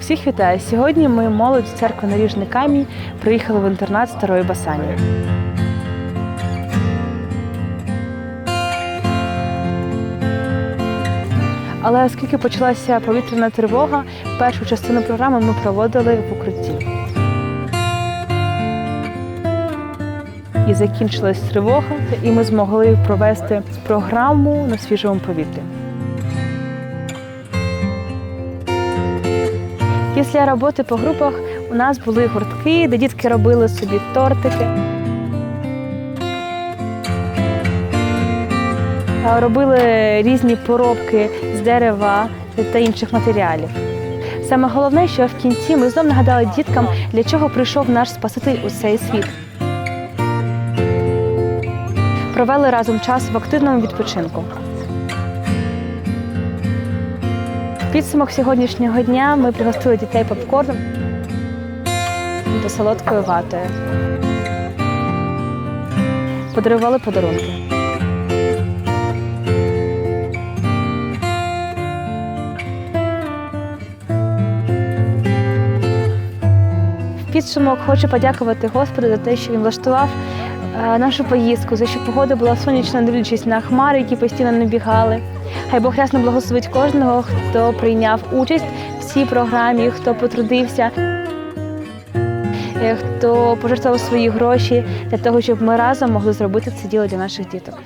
Всіх вітаю! Сьогодні ми молодь з церкви Наріжний камінь приїхали в інтернат старої Басані. Але оскільки почалася повітряна тривога, першу частину програми ми проводили в укритті. І закінчилась тривога, і ми змогли провести програму на свіжому повітрі. Після роботи по групах у нас були гуртки, де дітки робили собі тортики. Робили різні поробки з дерева та інших матеріалів. Саме головне, що в кінці ми знов нагадали діткам, для чого прийшов наш Спаситель у цей світ. Провели разом час в активному відпочинку. Підсумок сьогоднішнього дня ми пригостили дітей попкорном та солодкою ватою. Подарували подарунки. Підсумок хочу подякувати Господу за те, що він влаштував нашу поїздку, за що погода була сонячна, дивлячись на хмари, які постійно набігали. Хай Бог ясно благословить кожного, хто прийняв участь в цій програмі, хто потрудився, е, хто пожертвував свої гроші для того, щоб ми разом могли зробити це діло для наших діток.